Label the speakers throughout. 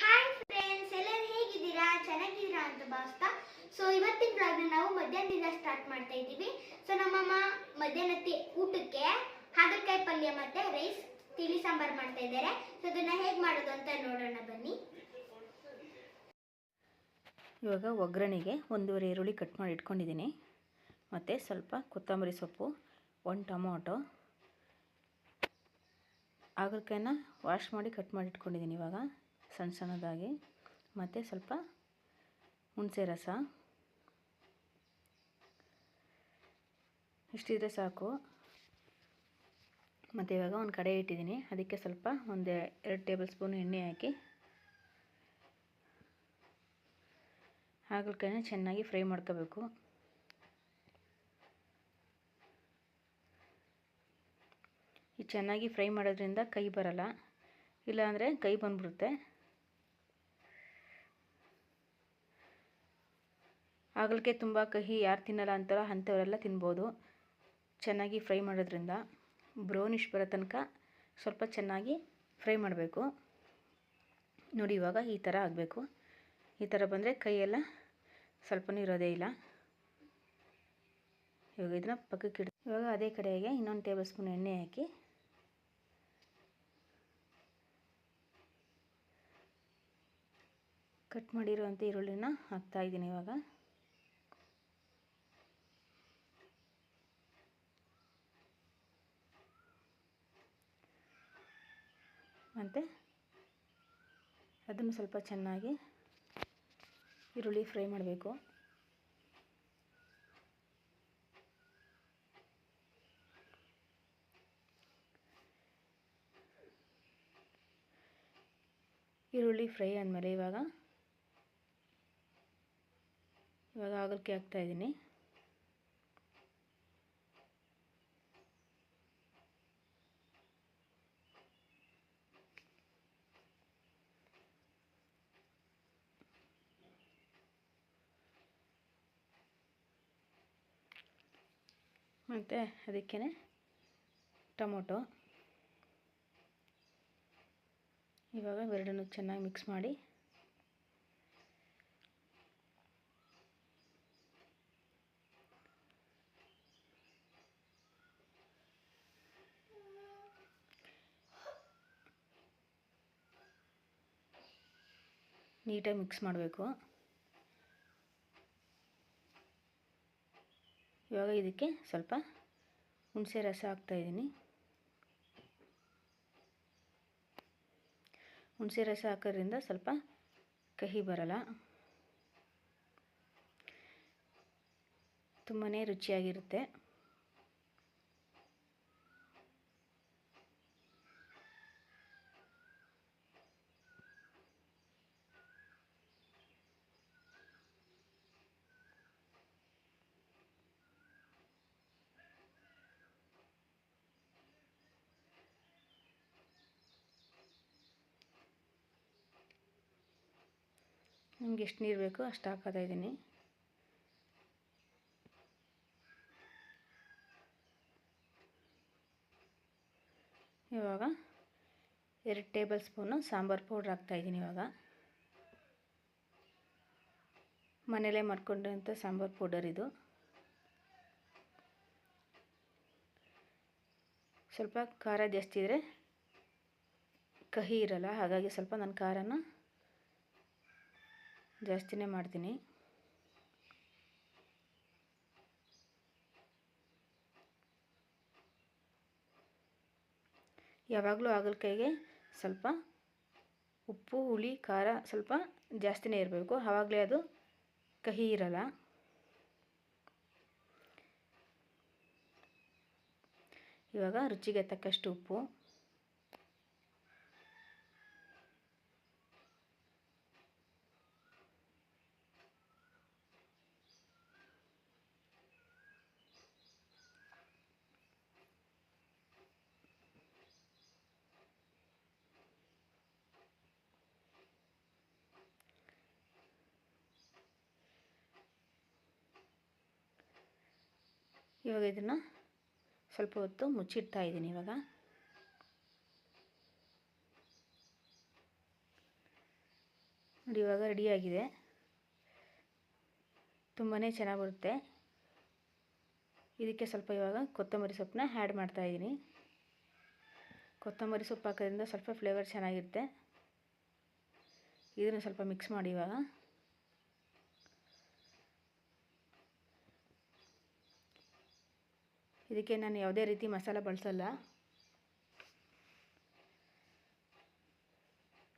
Speaker 1: Hi friends ಎಲ್ಲರೂ ಹೇಗಿದ್ದೀರಾ? ಚೆನ್ನಾಗಿದ್ದೀರಾ ಅಂತ ಭಾವಿಸ್ತಾ. ಸೊ ಇವತ್ತಿನ ಬ್ಲಾಗ್ನ ನಾವು ಮಧ್ಯಾಹ್ನದಿಂದ ಸ್ಟಾರ್ಟ್ ಮಾಡ್ತಾ ಇದ್ದೀವಿ. ಸೊ ನಮ್ಮಮ್ಮ ಮಧ್ಯಾಹ್ನಕ್ಕೆ ಊಟಕ್ಕೆ ಹಾಗಲಕಾಯಿ ಪಲ್ಯ ಮತ್ತೆ ರೈಸ್ ತಿಳಿ ಸಾಂಬಾರು ಮಾಡ್ತಾ ಇದ್ದಾರೆ. ಸೊ ಅದನ್ನ ಹೇಗೆ ಮಾಡೋದು ಅಂತ ನೋಡೋಣ, ಬನ್ನಿ.
Speaker 2: ಇವಾಗ ಒಗ್ಗರಣೆಗೆ ಒಂದೂವರೆ ಈರುಳ್ಳಿ ಕಟ್ ಮಾಡಿ ಇಟ್ಕೊಂಡಿದ್ದೀನಿ. ಮತ್ತು ಸ್ವಲ್ಪ ಕೊತ್ತಂಬರಿ ಸೊಪ್ಪು ಒಂದು ಟೊಮೊಟೊ ಹಾಗಲಕಾಯಿನ ವಾಶ್ ಮಾಡಿ ಕಟ್ ಮಾಡಿ ಇಟ್ಕೊಂಡಿದ್ದೀನಿ ಇವಾಗ ಸಣ್ಣ ಸಣ್ಣದಾಗಿ. ಮತ್ತು ಸ್ವಲ್ಪ ಹುಣಸೆ ರಸ. ಇಷ್ಟಿದ್ರೆ ಸಾಕು. ಮತ್ತು ಇವಾಗ ಒಂದು ಕಡೆ ಇಟ್ಟಿದ್ದೀನಿ ಅದಕ್ಕೆ ಸ್ವಲ್ಪ ಒಂದು ಎರಡು ಟೇಬಲ್ ಸ್ಪೂನ್ ಎಣ್ಣೆ ಹಾಕಿ. ಹಾಗಲಕಾಯನ್ನ ಚೆನ್ನಾಗಿ ಫ್ರೈ ಮಾಡ್ಕೋಬೇಕು. ಚೆನ್ನಾಗಿ ಫ್ರೈ ಮಾಡೋದ್ರಿಂದ ಕೈ ಬರಲ್ಲ. ಇಲ್ಲಾಂದರೆ ಕೈ ಬಂದ್ಬಿಡುತ್ತೆ. ಹಾಗಲಕಾಯಿ ತುಂಬ ಕಹಿ ಯಾರು ತಿನ್ನಲ್ಲ ಅಂತಾರೋ ಅಂಥವರೆಲ್ಲ ತಿನ್ಬೋದು. ಚೆನ್ನಾಗಿ ಫ್ರೈ ಮಾಡೋದ್ರಿಂದ ಬ್ರೌನಿಷ್ ಬರೋ ತನಕ ಸ್ವಲ್ಪ ಚೆನ್ನಾಗಿ ಫ್ರೈ ಮಾಡಬೇಕು. ನೋಡಿ ಇವಾಗ ಈ ಥರ ಆಗಬೇಕು. ಈ ಥರ ಬಂದರೆ ಕೈಯೆಲ್ಲ ಸ್ವಲ್ಪನೂ ಇರೋದೇ ಇಲ್ಲ. ಇವಾಗ ಇದನ್ನ ಪಕ್ಕಕ್ಕೆ ಇಡ್ತೀವಿ ಇವಾಗ ಅದೇ ಕಡೆಗೆ ಇನ್ನೊಂದು ಟೇಬಲ್ ಸ್ಪೂನ್ ಎಣ್ಣೆ ಹಾಕಿ ಕಟ್ ಮಾಡಿರುವಂಥ ಈರುಳ್ಳಿನ ಹಾಕ್ತಾಯಿದ್ದೀನಿ ಇವಾಗ. ಮತ್ತು ಅದನ್ನು ಸ್ವಲ್ಪ ಚೆನ್ನಾಗಿ ಈರುಳ್ಳಿ ಫ್ರೈ ಮಾಡಬೇಕು. ಈರುಳ್ಳಿ ಫ್ರೈ ಆದಮೇಲೆ ಇವಾಗ ಇವಾಗ ಹಾಗಲಕಾಯಿ ಹಾಕ್ತಾಯಿದ್ದೀನಿ ಮತ್ತು ಅದಕ್ಕೇ ಟೊಮೊಟೊ. ಇವಾಗ ಎರಡನ್ನು ಚೆನ್ನಾಗಿ ಮಿಕ್ಸ್ ಮಾಡಿ ನೀಟಾಗಿ ಮಿಕ್ಸ್ ಮಾಡಬೇಕು. ಇವಾಗ ಇದಕ್ಕೆ ಸ್ವಲ್ಪ ಹುಣಸೆ ರಸ ಹಾಕ್ತಾಯಿದ್ದೀನಿ ಹುಣಸೆ ರಸ ಹಾಕೋದ್ರಿಂದ ಸ್ವಲ್ಪ ಕಹಿ ಬರಲ್ಲ. ತುಂಬಾ ರುಚಿಯಾಗಿರುತ್ತೆ. ನಿಮ್ಗೆ ಎಷ್ಟು ನೀರು ಬೇಕು ಅಷ್ಟು ಹಾಕೋತಾ ಇದ್ದೀನಿ. ಇವಾಗ ಎರಡು ಟೇಬಲ್ ಸ್ಪೂನು ಸಾಂಬಾರು ಪೌಡ್ರ್ ಹಾಕ್ತಾಯಿದ್ದೀನಿ ಇವಾಗ. ಮನೇಲೇ ಮಾಡ್ಕೊಂಡಂಥ ಸಾಂಬಾರು ಪೌಡರ್ ಇದು. ಸ್ವಲ್ಪ ಖಾರ ಜಾಸ್ತಿ ಇದ್ದರೆ ಕಹಿ ಇರಲ್ಲ, ಹಾಗಾಗಿ ಸ್ವಲ್ಪ ನಾನು ಖಾರನ ಜಾಸ್ತಿನೇ ಮಾಡ್ತೀನಿ. ಯಾವಾಗಲೂ ಹಾಗಲಕಾಯಿಗೆ ಸ್ವಲ್ಪ ಉಪ್ಪು, ಹುಳಿ, ಖಾರ ಸ್ವಲ್ಪ ಜಾಸ್ತಿನೇ ಇರಬೇಕು. ಆವಾಗಲೇ ಅದು ಕಹಿ ಇರಲ್ಲ. ಇವಾಗ ರುಚಿಗೆ ತಕ್ಕಷ್ಟು ಉಪ್ಪು. ಇವಾಗ ಇದನ್ನು ಸ್ವಲ್ಪ ಹೊತ್ತು ಮುಚ್ಚಿಡ್ತಾ ಇದ್ದೀನಿ ಇವಾಗ.
Speaker 1: ನೋಡಿ ಇವಾಗ ರೆಡಿಯಾಗಿದೆ ತುಂಬಾ ಚೆನ್ನಾಗಿ ಬರುತ್ತೆ. ಇದಕ್ಕೆ ಸ್ವಲ್ಪ ಇವಾಗ ಕೊತ್ತಂಬರಿ ಸೊಪ್ಪನ್ನ ಆ್ಯಡ್ ಮಾಡ್ತಾಯಿದ್ದೀನಿ ಕೊತ್ತಂಬರಿ ಸೊಪ್ಪು ಹಾಕೋದ್ರಿಂದ ಸ್ವಲ್ಪ ಫ್ಲೇವರ್ ಚೆನ್ನಾಗಿರುತ್ತೆ. ಇದನ್ನು ಸ್ವಲ್ಪ ಮಿಕ್ಸ್ ಮಾಡಿ ಇವಾಗ. ಇದಕ್ಕೆ ನಾನು ಯಾವುದೇ ರೀತಿ ಮಸಾಲ ಬಳಸಲ್ಲ.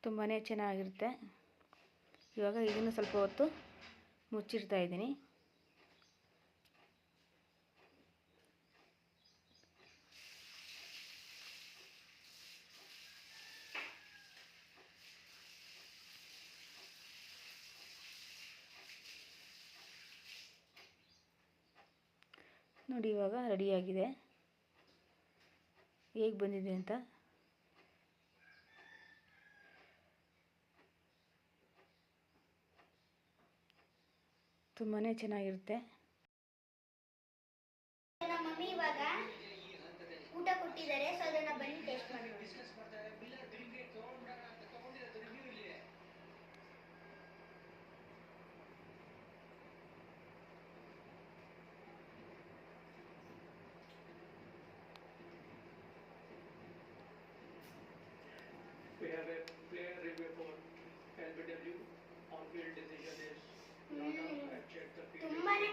Speaker 1: ತುಂಬಾ ಚೆನ್ನಾಗಿರುತ್ತೆ. ಇವಾಗ ಇದನ್ನು ಸ್ವಲ್ಪ ಹೊತ್ತು ಮುಚ್ಚಿಡ್ತಾ ಇದ್ದೀನಿ. ನೋಡಿ ಇವಾಗ ರೆಡಿಯಾಗಿದೆ ಹೇಗೆ ಬಂದಿದೆ ಅಂತ? ತುಂಬಾ ಚೆನ್ನಾಗಿರುತ್ತೆ.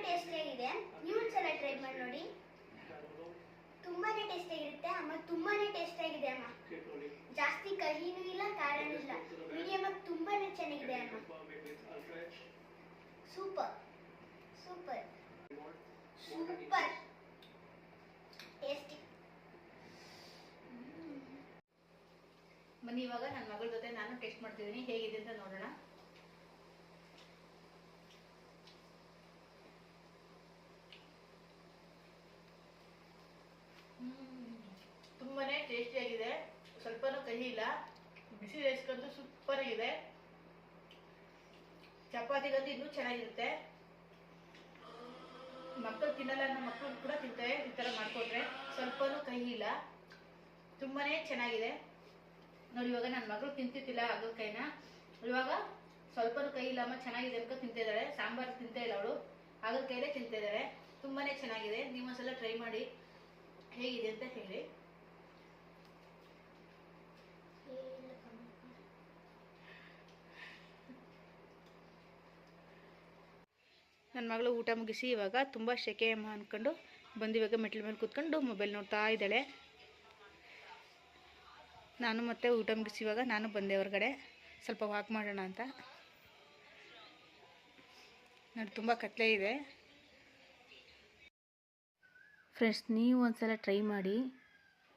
Speaker 3: Field.
Speaker 4: ಆಗಿದೆ ನೀವು ಒಂದ್ಸಲ ಟ್ರೈ ಮಾಡಿ ನೋಡಿ. ತುಂಬಾನೇ ಟೇಸ್ಟ್ ಆಗಿರುತ್ತೆ ಅಮ್ಮ. ತುಂಬಾನೇ ಟೇಸ್ಟಿಯಾಗಿದೆ ಅಮ್ಮ.
Speaker 3: keep rolling.
Speaker 4: ಜಾಸ್ತಿ ಕಹಿನೂ ಇಲ್ಲ, ಖಾರನೂ ಇಲ್ಲ. ಮೀಡಿಯಮ್ ಆಗಿ ತುಂಬಾನೇ ಚೆನ್ನಾಗಿದೆ, ಅಮ್ಮ. ಸೂಪರ್ ಸೂಪರ್ ಸೂಪರ್ ಟೇಸ್ಟಿ
Speaker 1: ಬನ್ನಿ ಇವಾಗ ನನ್ನ ಮಗಳ ಜೊತೆ ನಾನು ಟೆಸ್ಟ್ ಮಾಡ್ತಿದ್ದೀನಿ. ಹೇಗಿದೆ ಅಂತ ನೋಡೋಣ ತುಂಬಾನೇ ಟೇಸ್ಟಿಯಾಗಿದೆ ಸ್ವಲ್ಪನೂ ಕಹಿ ಇಲ್ಲ ಬಿಸಿ ರೈಸ್ಗಂತೂ ಸೂಪರ್ ಆಗಿದೆ. ಚಪಾತಿಗಂತೂ ಇನ್ನೂ ಚೆನ್ನಾಗಿರುತ್ತೆ. ಮಕ್ಕಳು ತಿನ್ನಲ್ಲ ಅನ್ನೋ ಮಕ್ಕಳು ಕೂಡ ತಿಂತಾರೆ, ಈ ಥರ ಮಾಡಿಕೊಟ್ರೆ. ಸ್ವಲ್ಪನೂ ಕಹಿ ಇಲ್ಲ ತುಂಬಾನೇ ಚೆನ್ನಾಗಿದೆ. ನೋಡಿ, ಇವಾಗ ನನ್ನ ಮಗಳು ತಿಂತಿದ್ದಿಲ್ಲ ಕೈನ. ಇವಾಗ ಸ್ವಲ್ಪನೂ ಕೈ ಇಲ್ಲ ಅಮ್ಮ, ಚೆನ್ನಾಗಿದೆ ಅನ್ಕೊ ತಿಂತಿದ್ದಾಳೆ ಸಾಂಬಾರು ತಿಂತಾ ಇಲ್ಲ ಅವಳು. ಹಾಗಲಕಾಯಿಲೇ ತಿಂತಿದ್ದಾಳೆ ತುಂಬಾನೇ ಚೆನ್ನಾಗಿದೆ. ನೀವು ಒಂದ್ಸಲ ಟ್ರೈ ಮಾಡಿ. ಹೇಗಿದೆ ಅಂತ ಹೇಳಿ. ನನ್ನ ಮಗಳು ಊಟ ಮುಗಿಸಿ ಇವಾಗ ತುಂಬ ಶೆಕೆ ಅಮ್ಮ ಅಂದ್ಕೊಂಡು ಬಂದು ಇವಾಗ ಮೆಟ್ಲ ಮೇಲೆ ಕೂತ್ಕೊಂಡು ಮೊಬೈಲ್ ನೋಡ್ತಾ ಇದ್ದಾಳೆ. ನಾನು ಮತ್ತೆ ಊಟ ಮುಗಿಸಿ ಇವಾಗ ನಾನು ಬಂದೆ ಹೊರಗಡೆ. ಸ್ವಲ್ಪ ವಾಕ್ ಮಾಡೋಣ ಅಂತ. ನಾನು ತುಂಬ ಕತ್ಲೆ ಇದೆ. ಫ್ರೆಂಡ್ಸ್ ನೀವು ಒಂದ್ಸಲ ಟ್ರೈ ಮಾಡಿ.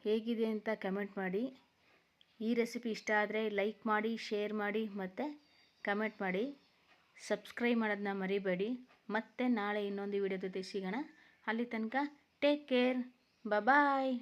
Speaker 1: ಹೇಗಿದೆ ಅಂತ ಕಮೆಂಟ್ ಮಾಡಿ. ಈ ರೆಸಿಪಿ ಇಷ್ಟ ಆದರೆ ಲೈಕ್ ಮಾಡಿ ಶೇರ್ ಮಾಡಿ ಮತ್ತು ಕಮೆಂಟ್ ಮಾಡಿ. ಸಬ್ಸ್ಕ್ರೈಬ್ ಮಾಡೋದನ್ನ ಮರಿಬೇಡಿ. ಮತ್ತೆ ನಾಳೆ ಇನ್ನೊಂದು ವಿಡಿಯೋ ಜೊತೆ ಸಿಗೋಣ. ಅಲ್ಲಿ ತನಕ ಟೇಕ್ ಕೇರ್ ಬಾಯ್